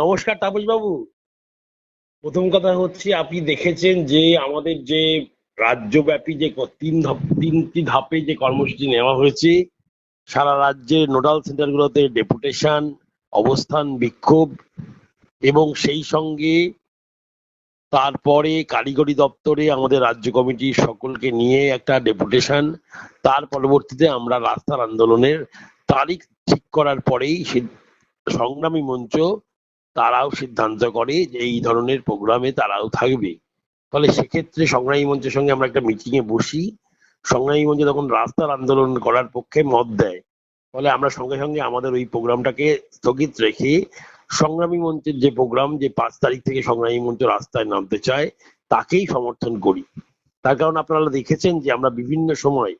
নমস্কার তাপস বাবু প্রথম কথা হচ্ছে, আপনি দেখেছেন যে আমাদের যে রাজ্যব্যাপী যে তিন ধাপ, তিনটি ধাপে যে কর্মসূচি নেওয়া হয়েছে, সারা রাজ্যে নোডাল সেন্টারগুলোতে ডেপুটেশন, অবস্থান, বিক্ষোভ এবং সেই সঙ্গে তারপরে কারিগরি দপ্তরে আমাদের রাজ্য কমিটির সকলকে নিয়ে একটা ডেপুটেশন। তার পরবর্তীতে আমরা রাস্তার আন্দোলনের তারিখ ঠিক করার পরেই সে সংগ্রামী মঞ্চ তারাও সিদ্ধান্ত করে যে এই ধরনের প্রোগ্রামে তারাও থাকবে। ফলে সেক্ষেত্রে সংগ্রামী মঞ্চের সঙ্গে আমরা একটা মিটিং এ বসি। সংগ্রামী মঞ্চ তখন রাস্তার আন্দোলন করার পক্ষে মত দেয়। ফলে আমরা সঙ্গে সঙ্গে আমাদের ওই প্রোগ্রামটাকে স্থগিত রেখে সংগ্রামী মঞ্চের যে প্রোগ্রাম, যে পাঁচ তারিখ থেকে সংগ্রামী মঞ্চ রাস্তায় নামতে চায়, তাকেই সমর্থন করি। তার কারণ আপনারা দেখেছেন যে আমরা বিভিন্ন সময়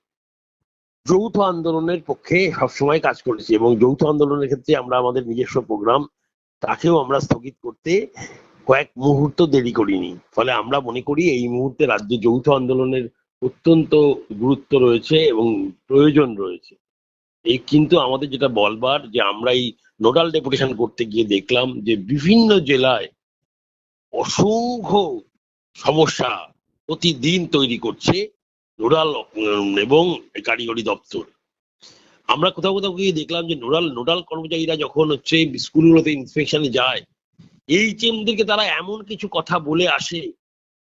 যৌথ আন্দোলনের পক্ষে সবসময় কাজ করেছি এবং যৌথ আন্দোলনের ক্ষেত্রে আমরা আমাদের নিজস্ব প্রোগ্রাম তাকেও আমরা স্থগিত করতে কয়েক মুহূর্ত দেরি করিনি। ফলে আমরা মনে করি এই মুহূর্তে রাজ্যে যৌথ আন্দোলনের অত্যন্ত গুরুত্ব রয়েছে এবং প্রয়োজন রয়েছে। এই কিন্তু আমাদের যেটা বলবার যে আমরা এই নোডাল ডেপুটেশন করতে গিয়ে দেখলাম যে বিভিন্ন জেলায় অসংখ্য সমস্যা প্রতিদিন তৈরি করছে নোডাল এবং কারিগরি দপ্তর। আমরা কোথাও কোথাও গিয়ে দেখলাম যে নোডাল নোডাল কর্মচারীরা যখন হচ্ছে স্কুলগুলোতে ইন্সপেকশনে যায় এইচএমদেরকে তারা এমন কিছু কথা বলে আসে,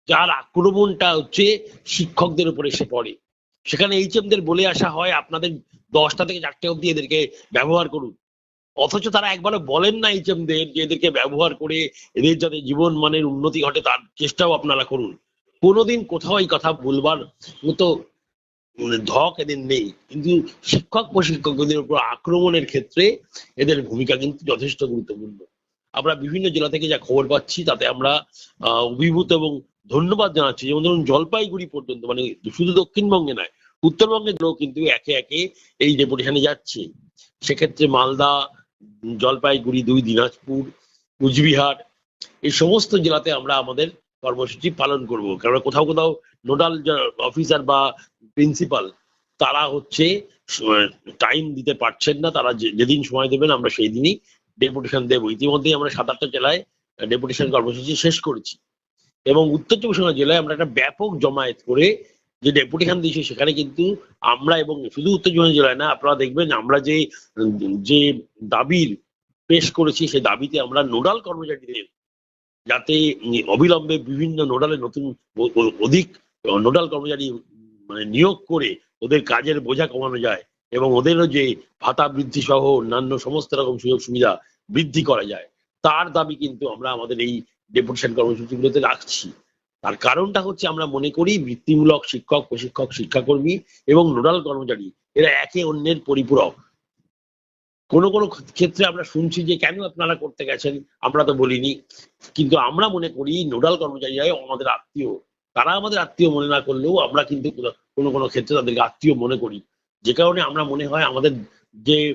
যার আক্রমণটা হচ্ছে শিক্ষকদের উপর এসে পড়ে। সেখানে এইচএমদের বলে আসা হয়, আপনাদের দশটা থেকে চারটে অব্দি এদেরকে ব্যবহার করুন। অথচ তারা একবারও বলেন না এইচএমদের যে এদেরকে ব্যবহার করে এদের যাতে জীবন মানের উন্নতি ঘটে তার চেষ্টাও আপনারা করুন। কোনোদিন কোথাও এই কথা বলবার মতো ধক এদের নেই। কিন্তু শিক্ষক প্রশিক্ষকদের উপর আক্রমণের ক্ষেত্রে এদের ভূমিকা কিন্তু যথেষ্ট গুরুত্বপূর্ণ। আমরা বিভিন্ন জেলা থেকে যা খবর পাচ্ছি, তাতে আমরা অভিভূত এবং ধন্যবাদ জানাচ্ছি। যেমন ধরুন, জলপাইগুড়ি পর্যন্ত মানে শুধু দক্ষিণবঙ্গে নয়, উত্তরবঙ্গের লোক কিন্তু একে একে এই ডেপুটেশনে যাচ্ছে। সেক্ষেত্রে মালদা, জলপাইগুড়ি, দুই, দিনাজপুর, কুচবিহার, এই সমস্ত জেলাতে আমরা আমাদের কর্মসূচি পালন করব। কারণ কোথাও কোথাও নোডাল অফিসার বা প্রিন্সিপাল তারা হচ্ছে টাইম দিতে পারছেন না, তারা যেদিন সময় দেবেন আমরা সেই দিনই ডেপুটেশন দেবো। ইতিমধ্যেই আমরা সাত আটটা জেলায় ডেপুটেশন কর্মসূচি শেষ করেছি। এবং উত্তর চব্বিশ পরগনা জেলায় আমরা একটা ব্যাপক জমায়েত করে যে ডেপুটেশন দিয়েছি, সেখানে কিন্তু আমরা এবং শুধু উত্তর চব্বিশ জেলায় না, আপনারা দেখবেন আমরা যে যে দাবির পেশ করেছি, সেই দাবিতে আমরা নোডাল কর্মচারীদের যাতে অবিলম্বে বিভিন্ন নোডালে নতুন অধিক নোডাল কর্মচারী মানে নিয়োগ করে ওদের কাজের বোঝা কমানো যায় এবং ওদেরও যে ভাতা বৃদ্ধি সহ অন্যান্য সমস্ত রকম সুযোগ সুবিধা বৃদ্ধি করা যায়, তার দাবি কিন্তু আমরা আমাদের এই ডেপুটেশন কর্মসূচিগুলোতে রাখছি। তার কারণটা হচ্ছে আমরা মনে করি বৃত্তিমূলক শিক্ষক, প্রশিক্ষক, শিক্ষাকর্মী এবং নোডাল কর্মচারী এরা একে অন্যের পরিপূরক। কোনো কোনো ক্ষেত্রে আমরা শুনছি যে কেন আপনারা করতে গেছেন, আমরা তো বলিনি। কিন্তু আমরা মনে করি নোডাল কর্মচারীরাই আমাদের আত্মীয়। তারা আমাদের আত্মীয় মনে না করলেও আমরা কিন্তু কোনো- কোনো ক্ষেত্রে তাদেরকে আত্মীয় মনে করি। যে কারণে আমরা মনে হয় আমাদের যে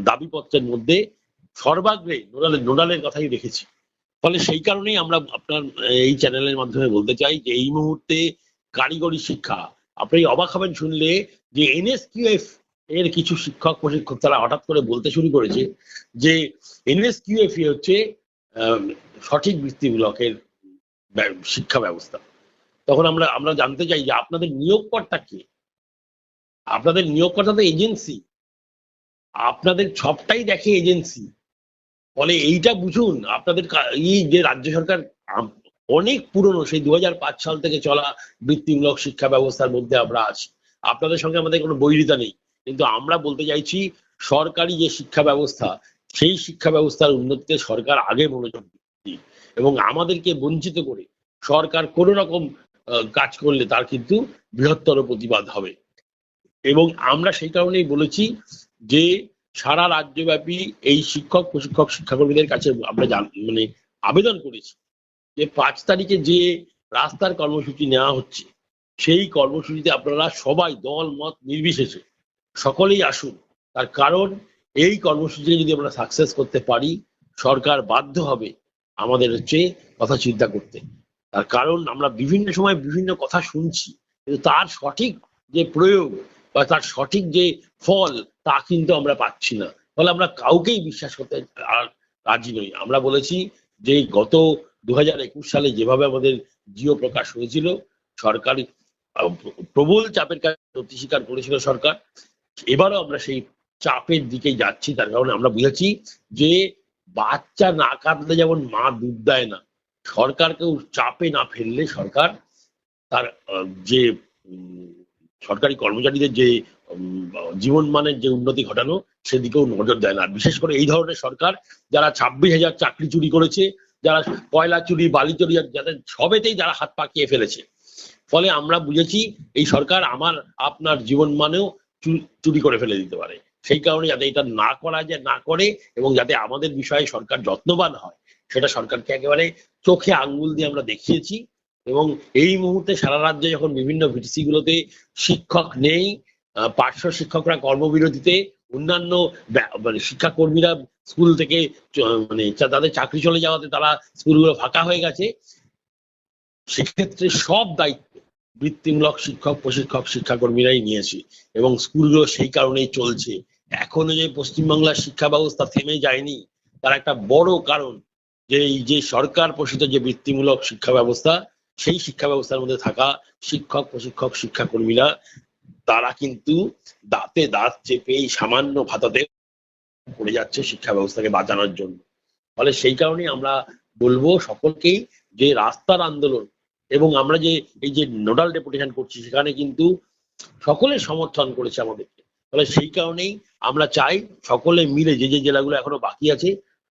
দাবিপত্রের মধ্যে সর্বাগ্রে নোডালের নোডালের কথাই রেখেছি। ফলে সেই কারণেই আমরা আপনার, এই চ্যানেলের মাধ্যমে বলতে চাই যে এই মুহূর্তে কারিগরি শিক্ষা, আপনি অবাক হবেন শুনলে যে এনএসকিউএফ এর কিছু শিক্ষক, প্রশিক্ষক তারা হঠাৎ করে বলতে শুরু করেছে যে এনএসকিউএফ হচ্ছে সঠিক বৃত্তিমূলকের শিক্ষা ব্যবস্থা। তখন আমরা আমরা জানতে চাই যে আপনাদের নিয়োগকর্তা কে? আপনাদের নিয়োগকর্তা তো এজেন্সি। আপনাদের সবটাই দেখে এজেন্সি। ফলে এইটা বুঝুন, আপনাদের এই যে রাজ্য সরকার অনেক পুরনো, সেই দু হাজার পাঁচ সাল থেকে চলা বৃত্তিমূলক শিক্ষা ব্যবস্থার মধ্যে আমরা আছি। আপনাদের সঙ্গে আমাদের কোনো বৈরিতা নেই। কিন্তু আমরা বলতে চাইছি, সরকারি যে শিক্ষা ব্যবস্থা, সেই শিক্ষা ব্যবস্থার উন্নতিতে সরকার আগে মনোযোগ দিক। এবং আমাদেরকে বঞ্চিত করে সরকার কোনো রকম কাজ করলে তার কিন্তু বৃহত্তর প্রতিবাদ হবে। এবং আমরা সেই কারণেই বলেছি যে সারা রাজ্যব্যাপী এই শিক্ষক, প্রশিক্ষক, শিক্ষাকর্মীদের কাছে আমরা মানে আবেদন করেছি যে পাঁচ তারিখে যে রাস্তার কর্মসূচি নেওয়া হচ্ছে, সেই কর্মসূচিতে আপনারা সবাই দল, মত নির্বিশেষে সকলেই আসুন। তার কারণ এই কর্মসূচি যদি আমরা সাকসেস করতে পারি, সরকার বাধ্য হবে আমাদের হচ্ছে কথা চিন্তা করতে। তার কারণ আমরা বিভিন্ন সময় বিভিন্ন কথা শুনছি, কিন্তু তার সঠিক যে প্রয়োগ বা তার সঠিক যে ফল, তা কিন্তু আমরা পাচ্ছি না। ফলে আমরা কাউকেই বিশ্বাস করতে আর রাজি নই। আমরা বলেছি যে গত দু সালে যেভাবে আমাদের জিও প্রকাশ হয়েছিল, সরকার প্রবল চাপের কাছে স্বীকার করেছিল সরকার, এবারও আমরা সেই চাপের দিকেই যাচ্ছি। তার কারণে আমরা বুঝেছি যে বাচ্চা না কাঁদলে যেমন মা দুধ দেয় না সরকারকেও চাপে না ফেললে সরকার তার যে সরকারি কর্মচারীদের যে জীবন মানের যে উন্নতি ঘটানো সেদিকেও নজর দেয় না। বিশেষ করে এই ধরনের সরকার যারা ছাব্বিশ হাজার চাকরি চুরি করেছে, যারা কয়লা চুরি, বালি চুরি যাদের সবেতেই যারা হাত পাকিয়ে ফেলেছে। ফলে আমরা বুঝেছি এই সরকার আমার, আপনার জীবন মানেও চুরি করে ফেলে দিতে পারে। সেই কারণে যাতে এটা না করা যায়, না করে এবং যাতে আমাদের বিষয়ে সরকার যত্নবান হয় সেটা সরকারকে একেবারে চোখে আঙ্গুল দিয়ে আমরা দেখিয়েছি এবং এই মুহূর্তে সারা রাজ্যে যখন বিভিন্ন ভিটিসি গুলোতে শিক্ষক নেই পার্শ্ব শিক্ষকরা কর্মবিরতিতে, অন্যান্য মানে শিক্ষাকর্মীরা স্কুল থেকে মানে তাদের চাকরি চলে যাওয়াতে তারা স্কুলগুলো ফাঁকা হয়ে গেছে, সেক্ষেত্রে সব দায়িত্ব বৃত্তিমূলক শিক্ষক, প্রশিক্ষক, শিক্ষাকর্মীরাই নিয়েছে এবং স্কুলগুলো সেই কারণেই চলছে। এখনও যে পশ্চিমবাংলার শিক্ষা ব্যবস্থা থেমে যায়নি, তার একটা বড় কারণ যে এই যে সরকার পোষিত যে বৃত্তিমূলক শিক্ষা ব্যবস্থা, সেই শিক্ষা ব্যবস্থার মধ্যে থাকা শিক্ষক, প্রশিক্ষক, শিক্ষাকর্মীরা, তারা কিন্তু দাঁতে দাঁত চেপে এই সামান্য ভাতাতে পড়ে যাচ্ছে শিক্ষা ব্যবস্থাকে বাঁচানোর জন্য। ফলে সেই কারণেই আমরা বলব সকলকেই যে রাস্তার আন্দোলন এবং আমরা যে, এই যে নোডাল ডেপুটেশন করছি, সেখানে কিন্তু সকলে সমর্থন করেছে আমাদেরকে। ফলে সেই কারণেই আমরা চাই সকলে মিলে, যে যে জেলাগুলো এখনও বাকি আছে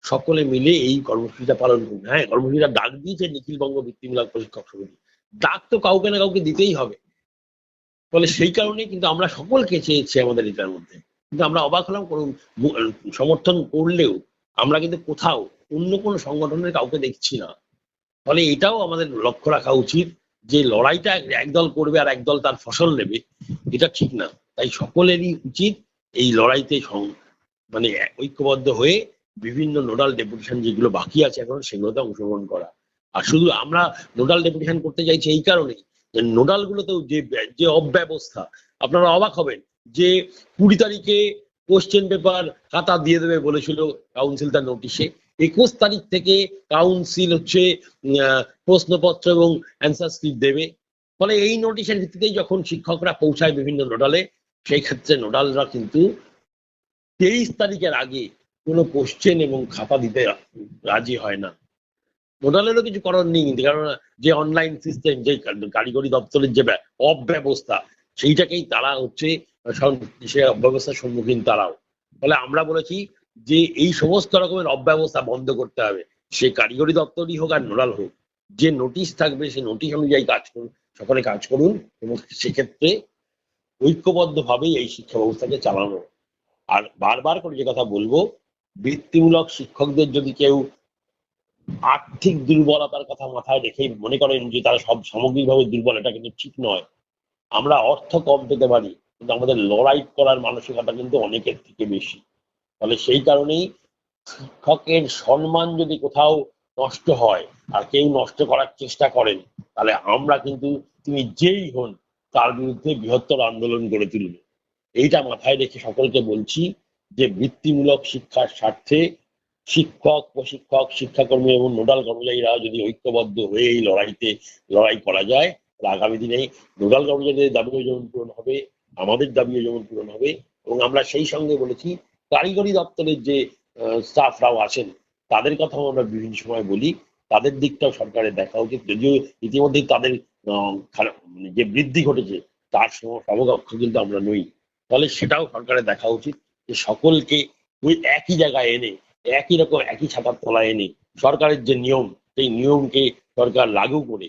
সকলে মিলে এই কর্মসূচিটা পালন করুন। হ্যাঁ কর্মসূচিটা ডাক দিয়েছে নিখিলবঙ্গ বৃত্তিমূলক প্রশিক্ষক সমিতি। ডাক তো কাউকে না কাউকে দিতেই হবে। ফলে সেই কারণে কিন্তু আমরা সকলকে চেয়েছি আমাদের এটার মধ্যে। কিন্তু আমরা অবাক হলাম কোনো সমর্থন করলেও আমরা কিন্তু কোথাও অন্য কোনো সংগঠনের কাউকে দেখছি না। ফলে এটাও আমাদের লক্ষ্য রাখা উচিত যে লড়াইটা একদল করবে আর একদল তার ফসল নেবে, এটা ঠিক না। তাই সকলেরই উচিত এই লড়াইতে মানে ঐক্যবদ্ধ হয়ে বিভিন্ন নোডাল ডেপুটেশন যেগুলো বাকি আছে এখন, সেগুলোতে অংশগ্রহণ করা। আর শুধু আমরা নোডাল ডেপুটেশন করতে চাইছি এই কারণেই যে নোডাল গুলোতেও যে যে অব্যবস্থা, আপনারা অবাক হবেন যে কুড়ি তারিখে কোশ্চেন পেপার খাতা দিয়ে দেবে বলেছিল কাউন্সিল তার নোটিশে একুশ তারিখ থেকে কাউন্সিল হচ্ছে প্রশ্নপত্র এবং অ্যান্সার স্ক্রিপ্ট দেবে। ফলে এই নোটিশের ভিত্তিতেই যখন শিক্ষকরা পৌঁছায় বিভিন্ন নোডালে সেই ক্ষেত্রে নোডালরা কিন্তু তেইশ তারিখের আগে কোনো কোশ্চেন এবং খাতা দিতে রাজি হয় না। নোডালেরও কিছু করার নেই কিন্তু কারণ যে অনলাইন সিস্টেম যে কারিগরি দপ্তরের যে ব্য- অব্যবস্থা, সেইটাকেই তারা হচ্ছে সং- সে অব্যবস্থার সম্মুখীন তারাও। ফলে আমরা বলেছি যে এই সমস্ত রকমের অব্যবস্থা বন্ধ করতে হবে। সে কারিগরি দপ্তরই হোক আর নোডাল হোক, যে নোটিশ থাকবে সেই নোটিশ অনুযায়ী কাজ করুন, সকলে কাজ করুন এবং সেক্ষেত্রে ঐক্যবদ্ধভাবেই এই শিক্ষা ব্যবস্থাকে চালানো। আর বারবার করে যে কথা বলব বৃত্তিমূলক শিক্ষকদের যদি কেউ আর্থিক দুর্বলতার কথা মাথায় রেখে মনে করেন যে তারা সব সামগ্রিকভাবে দুর্বল, এটা কিন্তু ঠিক নয়। আমরা অর্থ কম পেতে পারি, কিন্তু আমাদের লড়াই করার মানসিকতা কিন্তু অনেকের থেকে বেশি। ফলে সেই কারণেই শিক্ষকের সম্মান যদি কোথাও নষ্ট হয় আর কেউ নষ্ট করার চেষ্টা করেন, তাহলে আমরা কিন্তু তিনি যেই হন তার বিরুদ্ধে বৃহত্তর আন্দোলন গড়ে তুলব। এইটা মাথায় রেখে সকলকে বলছি যে বৃত্তিমূলক শিক্ষার স্বার্থে শিক্ষক, প্রশিক্ষক, শিক্ষাকর্মী এবং নোডাল কর্মচারীরা যদি ঐক্যবদ্ধ হয়ে এই লড়াইতে, লড়াই করা যায়, তাহলে আগামী দিনে নোডাল কর্মচারীদের দাবিও যেমন পূরণ হবে, আমাদের দাবিও যেমন পূরণ হবে এবং আমরা সেই সঙ্গে বলেছি, কারিগরি দপ্তরের যে স্টাফরাও আছেন, তাদের কথাও আমরা বিভিন্ন সময় বলি, তাদের দিকটাও সরকারের দেখা উচিত, যদিও ইতিমধ্যেই তাদের মানে যে বৃদ্ধি ঘটেছে, তার সম- সমকক্ষ কিন্তু আমরা নই ফলে সেটাও সরকারের দেখা উচিত। যে সকলকে ওই একই জায়গায় এনে, একই রকম, একই ছাতার তলায় এনে সরকারের যে নিয়ম, সেই নিয়মকে সরকার লাগু করে।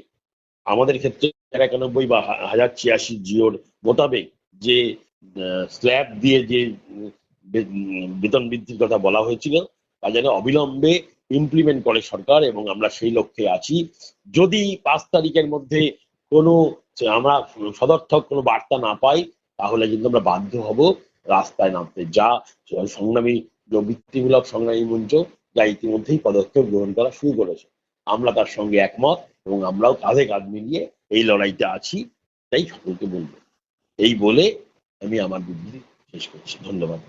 আমাদের ক্ষেত্রে একানব্বই বা হাজার ছিয়াশি জিওর মোতাবেক যে স্ল্যাব দিয়ে যে বেতন বৃদ্ধির কথা বলা হয়েছিল, তা যেন অবিলম্বে ইমপ্লিমেন্ট করে সরকার এবং আমরা সেই লক্ষ্যে আছি। যদি পাঁচ তারিখের মধ্যে কোনো, আমরা সদর্থক কোনো বার্তা না পাই, তাহলে কিন্তু আমরা বাধ্য হব রাস্তায় নামতে যা সংগ্রামী বৃত্তিমূলক সংগ্রামী মঞ্চ, যা ইতিমধ্যেই পদক্ষেপ গ্রহণ করা শুরু করেছে। আমরা তার সঙ্গে একমত এবং আমরাও কাঁধে কাঁধ মিলিয়ে এই লড়াইতে আছি, তাই সকলকে বলব। এই বলে আমি আমার বিবৃতি শেষ করছি। ধন্যবাদ।